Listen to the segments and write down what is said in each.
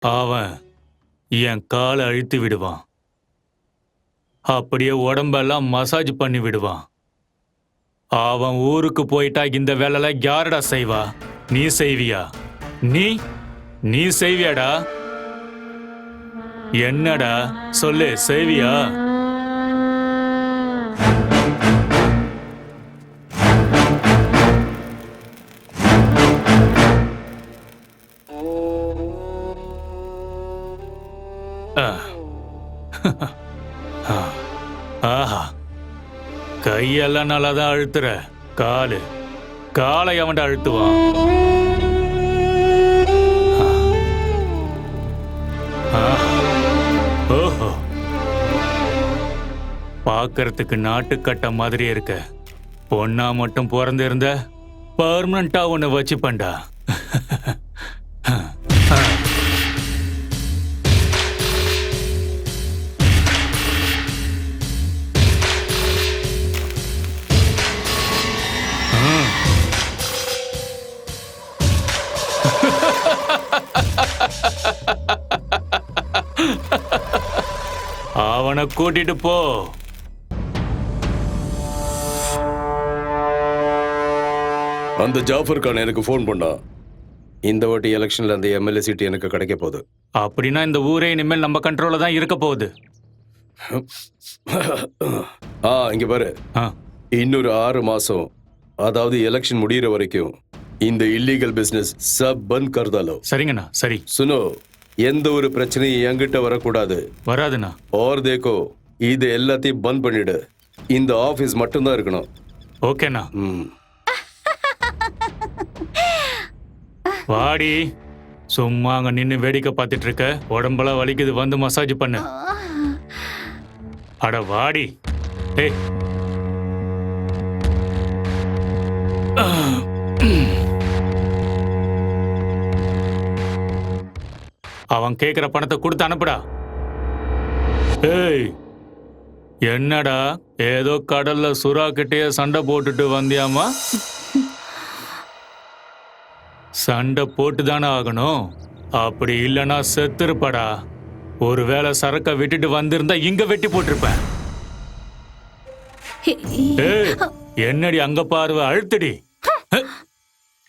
அவன் என் காலை அழுத்தி விடுவான். அப்படியே உடம்பெல்லாம் மசாஜ் பண்ணி விடுவான். அவன் ஊருக்கு போயிட்டா இந்த வேலைலாம் யாரடா செய்வா? நீ செய்வியா? நீ? நீ செய்வியாடா? என்னடா? சொல்லு செய்வியா? ஆஹா. கையெல்லாம் நல்லா தான் அழுத்துற. காலு. காலை அவன்ட அழுத்துவான். ஓஹோ. பார்க்கறதுக்கு நாட்டுக்கட்ட மாதிரி இருக்க. பொண்ணா மட்டும் பிறந்திருந்த பர்மனண்டா உன்னை வச்சுப்பண்டா அவனை கூட்டிட்டு போ. அந்த ஜாஃபர் கான் எனக்கு ஃபோன் பண்ணா. இந்த வாட்டி எலெக்ஷன்ல அந்த எம்எல்ஏ சீட் எனக்கு கிடைக்க போகுது. அப்படின்னா இந்த ஊரே இனிமேல் நம்ம கண்ட்ரோல்ல தான் இருக்க போகுது. ஆ இங்க பாரு. ஆ, இன்னொரு ஆறு மாசம் அதாவது எலெக்ஷன் முடியிற வரைக்கும் இந்த இல்லீகல் பிசினஸ் சப் பந்த் கர்தாலோ. சரிங்கண்ணா சரி. சுனோ எந்த ஒரு பிரச்சனையும் என்கிட்ட வரக்கூடாது. வராதுண்ணா. ஓர் தேக்கோ இது எல்லாத்தையும் பந்த் பண்ணிடு. இந்த ஆபீஸ் மட்டும்தான் இருக்கணும். ஓகேண்ணா. ம். வாடி. சும்மா அங்க நின்னு வேடிக்கை பார்த்துட்டு இருக்க. உடம்பெல்லாம் வலிக்குது. வந்து மசாஜ் பண்ணு. அட வாடி. ஏய். அவன் கேக்குற பணத்தை கொடுத்து அனுப்புடா. ஏய் என்னடா ஏதோ கடல்ல சுறா கிட்டேயே சண்டை போட்டுட்டு வந்தியாமா சண்டை போட்டு தானே ஆகணும். அப்படி இல்லைன்னா செத்துருப்படா. ஒருவேளை சரக்க விட்டுட்டு வந்திருந்தா இங்க வெட்டி போட்டிருப்பேன். ஏய், என்னடி அங்க பார்வை அழுத்தடி.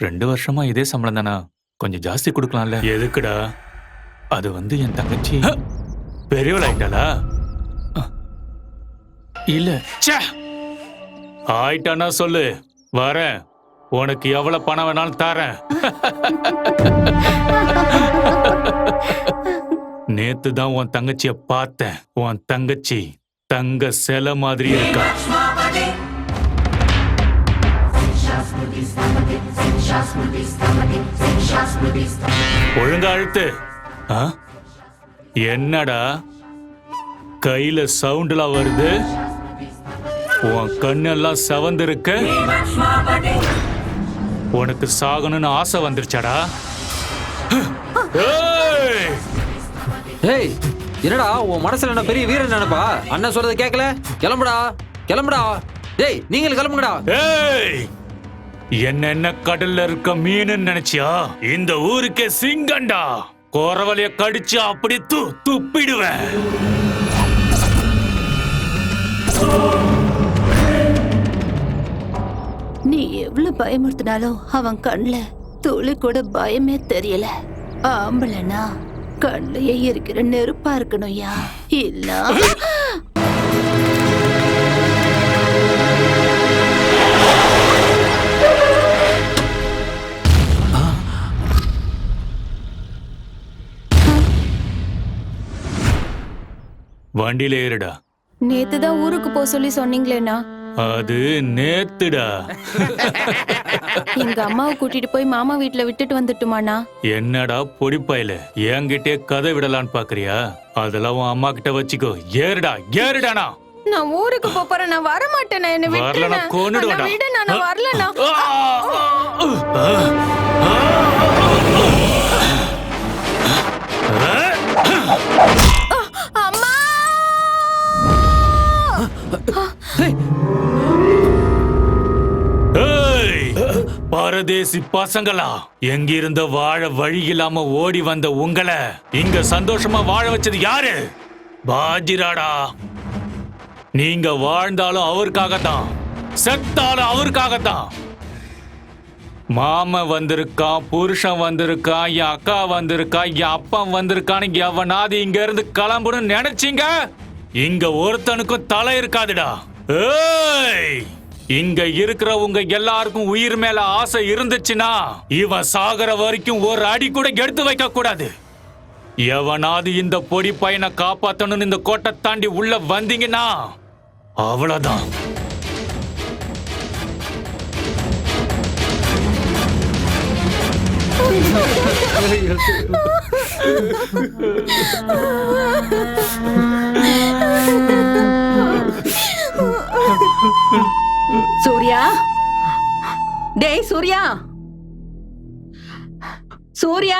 ரெண்டு வருஷமா இதே சம்பளம் தானா? கொஞ்சம் ஜாஸ்தி கொடுக்கலாம்ல. எதுக்குடா? அது வந்து என் தங்கச்சி ஹ். பெரியவள் ஆயிட்டாளா அஹ். இல்ல. ஆயிட்டானா சொல்லு வரேன் உனக்கு எவ்வளவு பணம் வேணாலும் தரேன் நேத்து தான் உன் தங்கச்சிய பார்த்தேன் உன் தங்கச்சி தங்க சிலை மாதிரி இருக்கா ஒழுங்கா அழுத்து? என்னடா? கையில சவுண்ட்லாம் வருது? உன் கண்ணெல்லாம் செவந்திருக்க? உனக்கு சாகணும்னு ஆசை வந்துருச்சாடா? ஏய்! ஏய் என்னடா உன் மனசுல என்ன பெரிய வீரன் நினைப்பா? அண்ணன் சொல்றதை கேட்கல கிளம்புடா கிளம்புடா. டேய் நீங்கள் கிளம்புங்கடா. ஏய்! என்ன என்ன கடல்ல இருக்க மீன் நினைச்சியா? இந்த ஊருக்கே சிங்கண்டா குறவலைய கடிச்சு அப்படி து துப்பிடுவேன். நீ எவ்வளவு பயமுறுத்தினாலும் அவன் கண்ணுல துளி கூட பயமே தெரியல. ஆம்பளைனா கண்ணையே இருக்கிற நெருப்பா இருக்கணும்யா இல்ல. வண்டியில ஏறுடா. நேத்து தான் ஊருக்கு போக சொல்லி சொன்னீங்களேண்ணா. அது நேத்துடா. எங்க அம்மாவை கூட்டிட்டு போய் மாமா வீட்ல விட்டுட்டு வந்துட்டுமாண்ணா. என்னடா பொடிப்பாயில என்கிட்டே கதை விடலான்னு பாக்குறியா? அதெல்லாம் உன் அம்மா கிட்ட வச்சுக்கோ. ஏறுடா ஏறுடானா நான் ஊருக்கு போப் போறேன் நான் வர மாட்டேன் என்ன வரலனா விட்டுறேன் கொன்னுடுவேன்டா. விடுண்ணா நான் வரலண்ணா. பரதேசி பசங்களா? எங்கிருந்த வாழ வழி இல்லாம ஓடி வந்த உங்களை இங்க சந்தோஷமா வாழ வச்சது யாரு? பாஜிராடா. நீங்க வாழ்ந்தாலும் அவருக்காகத்தான் செத்தாலும் அவருக்காகத்தான். மாமன் வந்திருக்கான் புருஷன் வந்திருக்கான் என் அக்கா வந்திருக்கா என் அப்பா வந்திருக்கான்னு எவனாவது இங்க இருந்து கிளம்புன்னு நினைச்சீங்க? இங்க ஒருத்தனுக்கும் தலை இருக்காதுடா. ஏய்! இங்க இருக்கிற உங்க எல்லாருக்கும் உயிர் மேல ஆசை இருந்துச்சுன்னா இவன் சாகர வரைக்கும் ஒரு அடி கூட எடுத்து வைக்க கூடாது. எவனாவது இந்த பொடி பையனை காப்பாத்தணும்னு இந்த கோட்டை தாண்டி உள்ள வந்தீங்கன்னா அவ்வளவுதான். சூர்யா? டேய் சூர்யா? சூர்யா?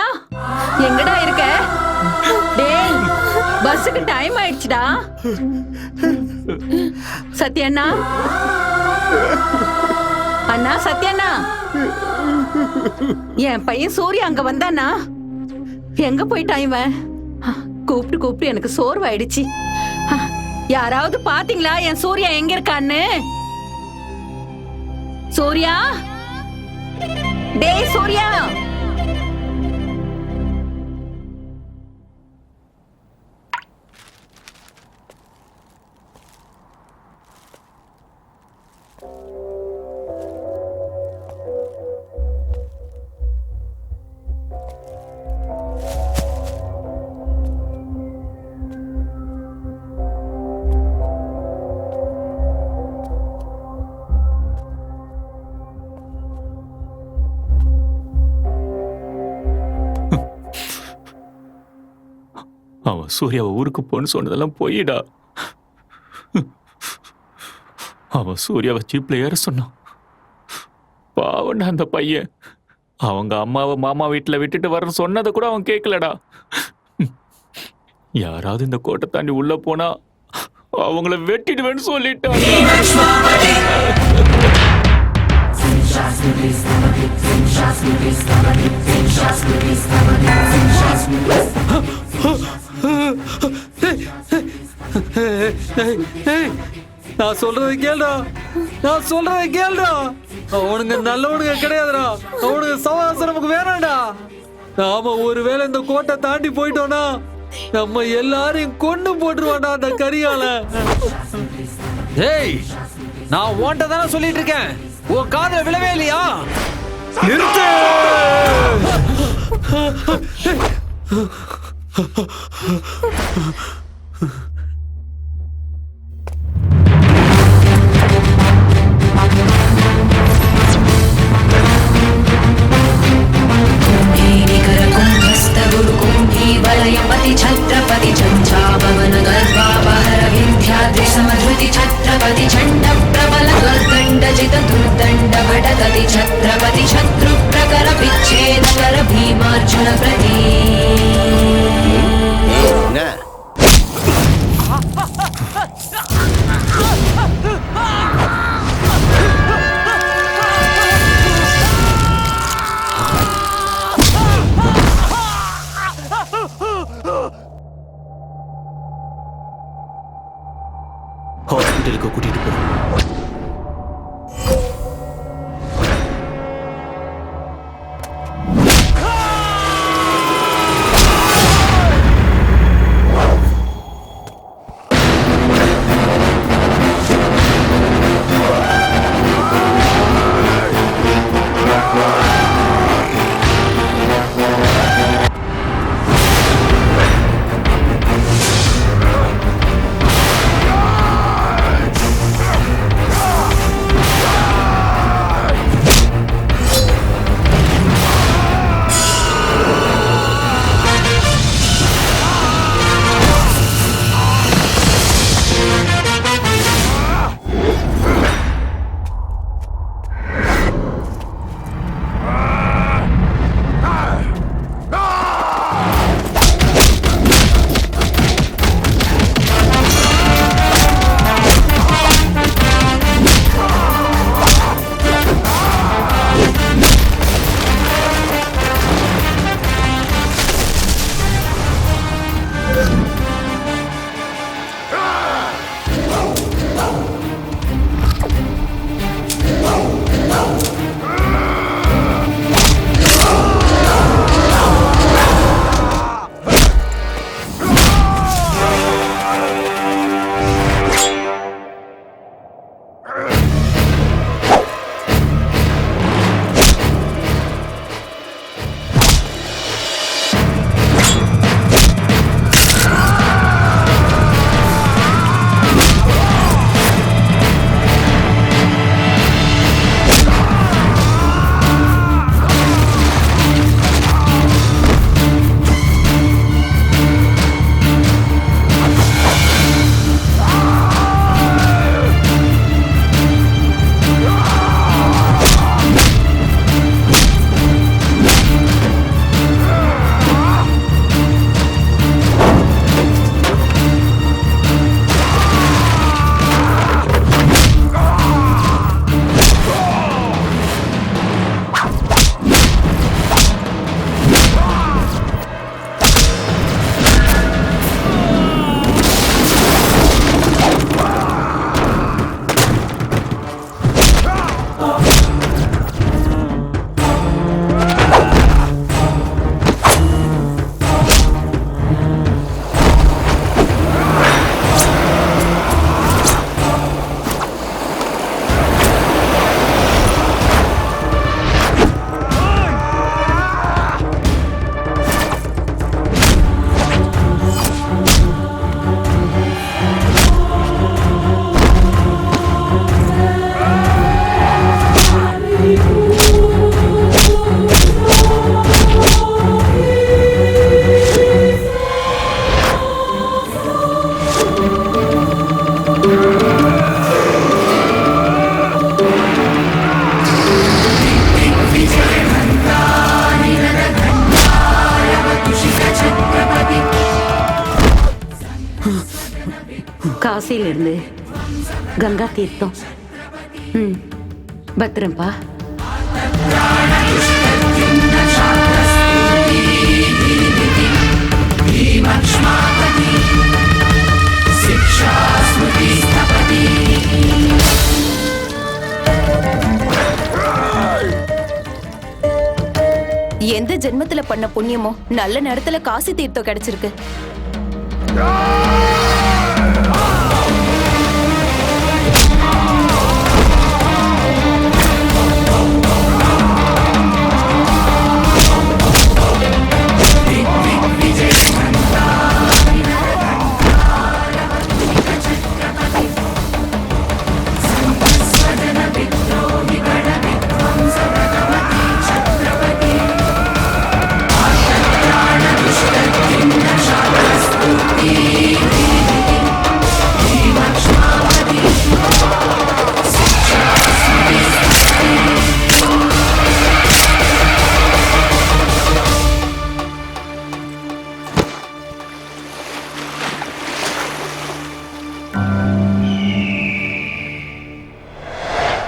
எங்கடா இருக்க? டேய் பஸ்ஸுக்கு டைம் ஆயிடுச்சுடா. சத்யண்ணா? அண்ணா சத்யண்ணா? என் பையன் சூர்யா அங்க வந்தானா? எங்க போயிட்டான் இவன்? கூப்பிட்டு கூப்பிட்டு எனக்கு சோர்வாயிடுச்சு. யாராவது பாத்தீங்களா என் சூர்யா எங்க இருக்கான்னு? சூர்யா? டேய் சூர்யா. அவன் சூர்யாவை ஊருக்கு போன்னு சொன்னதெல்லாம் போயிடா. அவன் சூர்யாவை ஜீப்பில் ஏற சொன்னான். பாவண்டா அந்த பையன். அவங்க அம்மாவை மாமா வீட்டில் விட்டுட்டு வர சொன்னதை கூட அவன் கேட்கலடா. யாராவது இந்த கோட்டை தாண்டி உள்ள போனா அவங்கள வெட்டிடுவேன்னு சொல்லிட்டான். நான் சொல்றது கேளுடா. நான் சொல்றது கேளுடா. அவனுங்க நல்லவனுங்க கிடையாதுடா. அவனுங்க சவாசம் நமக்கு வேணாம்டா. நாம ஒருவேளை இந்த கோட்டை தாண்டி போயிட்டோம்னா நம்ம எல்லாரையும் கொண்டு போட்டுருவாடா அந்த கரியால ஏய் நான் ஓன்ட்ட தானே சொல்லிட்டு இருக்கேன். உன் காதல விழவே இல்லையா? நிறுத்து! Ha கங்கா தீர்த்தம் ம் பத்திரம்ப்பா எந்த ஜென்மத்துல பண்ண புண்ணியமோ நல்ல நேரத்துல காசி தீர்த்தம் கிடைச்சிருக்கு.